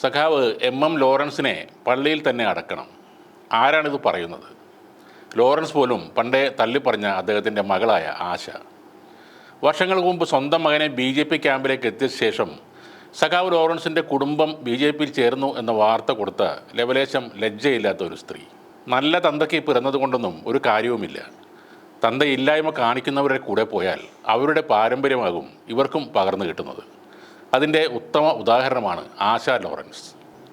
സഖാവ് M M ലോറൻസിനെ പള്ളിയിൽ തന്നെ അടക്കണം. ആരാണിത് പറയുന്നത്? ലോറൻസ് പോലും പണ്ടേ തള്ളിപ്പറഞ്ഞ അദ്ദേഹത്തിന്റെ മകളായ ആശ. വർഷങ്ങൾക്ക് മുമ്പ് സ്വന്തം മകനെ ബി ജെ പി ക്യാമ്പിലേക്ക് എത്തിയ ശേഷം സഖാവ് ലോറൻസിന്റെ കുടുംബം ബി ജെ പിയിൽ ചേർന്നു എന്ന വാർത്ത കൊടുത്ത ലവലേശം ലജ്ജയില്ലാത്ത ഒരു സ്ത്രീ. നല്ല തന്തയ്ക്ക് പിറന്നതുകൊണ്ടൊന്നും ഒരു കാര്യവുമില്ല. തന്തയില്ലായ്മ കാണിക്കുന്നവരുടെ കൂടെ പോയാൽ അവരുടെ പാരമ്പര്യമാകും ഇവർക്കും പകർന്നു കിട്ടുന്നത്. അതിന്റെ ഉത്തമ ഉദാഹരണമാണ് ആശ ലോറൻസ്.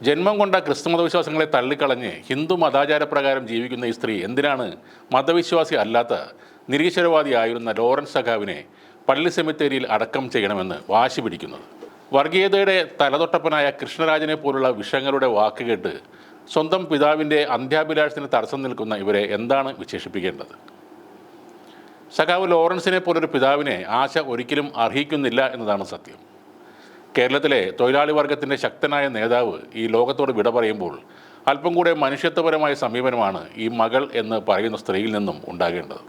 ജന്മം കൊണ്ട ക്രിസ്തുമത വിശ്വാസങ്ങളെ തള്ളിക്കളഞ്ഞ് ഹിന്ദു മതാചാരപ്രകാരം ജീവിക്കുന്ന ഈ സ്ത്രീ എന്തിനാണ് മതവിശ്വാസി അല്ലാത്ത നിരീശ്വരവാദിയായിരുന്ന ലോറൻസ് സഖാവിനെ പള്ളി സെമിത്തേരിയിൽ അടക്കം ചെയ്യണമെന്ന് വാശി പിടിക്കുന്നത്? വർഗീയതയുടെ തലതൊട്ടപ്പനായ കൃഷ്ണരാജനെ പോലുള്ള വിഷങ്ങളുടെ വാക്കുകേട്ട് സ്വന്തം പിതാവിന്റെ അന്ത്യാഭിലാഷത്തിന് തടസ്സം നിൽക്കുന്ന ഇവരെ എന്താണ് വിശേഷിപ്പിക്കേണ്ടത്? സഖാവ് ലോറൻസിനെ പോലൊരു പിതാവിനെ ആശ ഒരിക്കലും അർഹിക്കുന്നില്ല എന്നതാണ് സത്യം. കേരളത്തിലെ തൊഴിലാളി വർഗത്തിന്റെ ശക്തനായ നേതാവ് ഈ ലോകത്തോട് വിട പറയുമ്പോൾ അല്പം കൂടെ മനുഷ്യത്വപരമായ സമീപനമാണ് ഈ മകൾ എന്ന് പറയുന്ന സ്ത്രീയിൽ നിന്നും ഉണ്ടാകേണ്ടത്.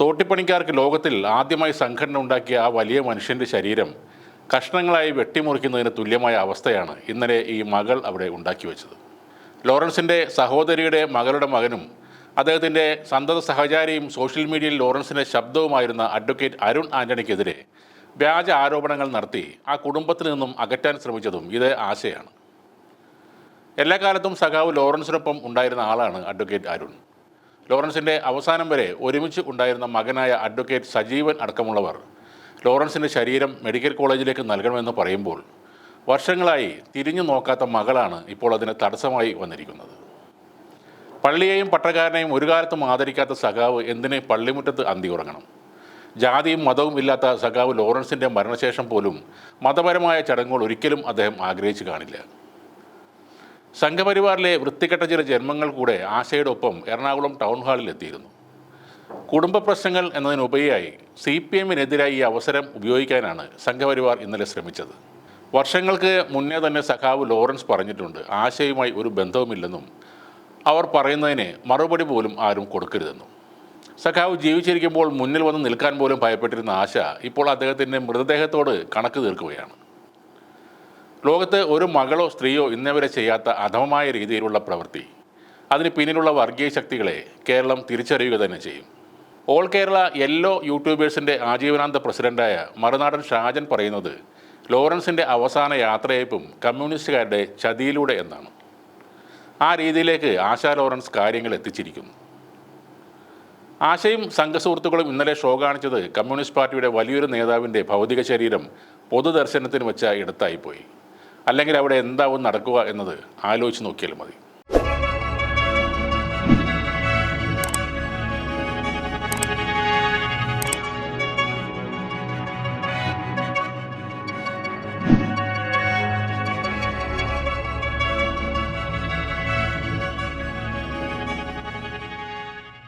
തോട്ടിപ്പണിക്കാർക്ക് ലോകത്തിൽ ആദ്യമായി സംഘടന ഉണ്ടാക്കിയ ആ വലിയ മനുഷ്യന്റെ ശരീരം കഷ്ണങ്ങളായി വെട്ടിമുറിക്കുന്നതിന് തുല്യമായ അവസ്ഥയാണ് ഇന്നലെ ഈ മകൾ അവിടെ ഉണ്ടാക്കി വെച്ചത്. ലോറൻസിന്റെ സഹോദരിയുടെ മകളുടെ മകനും അദ്ദേഹത്തിന്റെ സന്തത സഹചാരിയും സോഷ്യൽ മീഡിയയിൽ ലോറൻസിന്റെ ശബ്ദവുമായിരുന്ന അഡ്വക്കേറ്റ് അരുൺ ആന്റണിക്കെതിരെ വ്യാജ ആരോപണങ്ങൾ നടത്തി ആ കുടുംബത്തിൽ നിന്നും അകറ്റാൻ ശ്രമിച്ചതും ഇതേ ആശയാണ്. എല്ലാ കാലത്തും സഖാവ് ലോറൻസിനൊപ്പം ഉണ്ടായിരുന്ന ആളാണ് അഡ്വക്കേറ്റ് അരുൺ. ലോറൻസിന്റെ അവസാനം വരെ ഒരുമിച്ച് ഉണ്ടായിരുന്ന മകനായ അഡ്വക്കേറ്റ് സജീവൻ അടക്കമുള്ളവർ ലോറൻസിന്റെ ശരീരം മെഡിക്കൽ കോളേജിലേക്ക് നൽകണമെന്ന് പറയുമ്പോൾ വർഷങ്ങളായി തിരിഞ്ഞു നോക്കാത്ത മകളാണ് ഇപ്പോൾ അതിന് തടസ്സമായി വന്നിരിക്കുന്നത്. പള്ളിയെയും പട്ടക്കാരനെയും ഒരു കാലത്തും ആദരിക്കാത്ത സഖാവ് എന്തിനെ പള്ളിമുറ്റത്ത് അന്തി ഉറങ്ങണം? ജാതിയും മതവും ഇല്ലാത്ത സഖാവ് ലോറൻസിന്റെ മരണശേഷം പോലും മതപരമായ ചടങ്ങുകൾ ഒരിക്കലും അദ്ദേഹം ആഗ്രഹിച്ചു കാണില്ല. സംഘപരിവാറിലെ വൃത്തികെട്ട ചില ജന്മങ്ങൾ കൂടെ ആശയുടെ ഒപ്പം എറണാകുളം ടൗൺ ഹാളിൽ എത്തിയിരുന്നു. കുടുംബ പ്രശ്നങ്ങൾ എന്നതിനുപരിയായി സി പി എമ്മിനെതിരായി ഈ അവസരം ഉപയോഗിക്കാനാണ് സംഘപരിവാർ ഇന്നലെ ശ്രമിച്ചത്. വർഷങ്ങൾക്ക് മുന്നേ തന്നെ സഖാവ് ലോറൻസ് പറഞ്ഞിട്ടുണ്ട് ആശയുമായി ഒരു ബന്ധവുമില്ലെന്നും അവർ പറയുന്നതിന് മറുപടി പോലും ആരും കൊടുക്കരുതെന്നും. സഖാവ് ജീവിച്ചിരിക്കുമ്പോൾ മുന്നിൽ വന്ന് നിൽക്കാൻ പോലും ഭയപ്പെട്ടിരുന്ന ആശ ഇപ്പോൾ അദ്ദേഹത്തിന്റെ മൃതദേഹത്തോട് കണക്ക് തീർക്കുകയാണ്. ലോകത്ത് ഒരു മകളോ സ്ത്രീയോ ഇന്നവരെ ചെയ്യാത്ത അധമമായ രീതിയിലുള്ള പ്രവൃത്തി. അതിന് പിന്നിലുള്ള വർഗീയ ശക്തികളെ കേരളം തിരിച്ചറിയുക തന്നെ ചെയ്യും. ഓൾ കേരള യെല്ലോ യൂട്യൂബേഴ്സിന്റെ ആജീവനാന്ത പ്രസിഡന്റായ മറുനാടൻ ഷാജൻ പറയുന്നത് ലോറൻസിന്റെ അവസാന യാത്രയയപ്പും കമ്മ്യൂണിസ്റ്റുകാരുടെ ചതിയിലൂടെ എന്നാണ്. ആ രീതിയിലേക്ക് ആശാ ലോറൻസ് കാര്യങ്ങൾ എത്തിച്ചിരിക്കുന്നു. ആശയും സംഘസുഹൃത്തുക്കളും ഇന്നലെ ഷോ കാണിച്ചത് കമ്മ്യൂണിസ്റ്റ് പാർട്ടിയുടെ വലിയൊരു നേതാവിന്റെ ഭൗതിക ശരീരം പൊതുദർശനത്തിന് വെച്ച ഇടത്തായിപ്പോയി അല്ലെങ്കിൽ അവിടെ എന്താവും നടക്കുക എന്നത് ആലോചിച്ച് നോക്കിയാൽ മതി.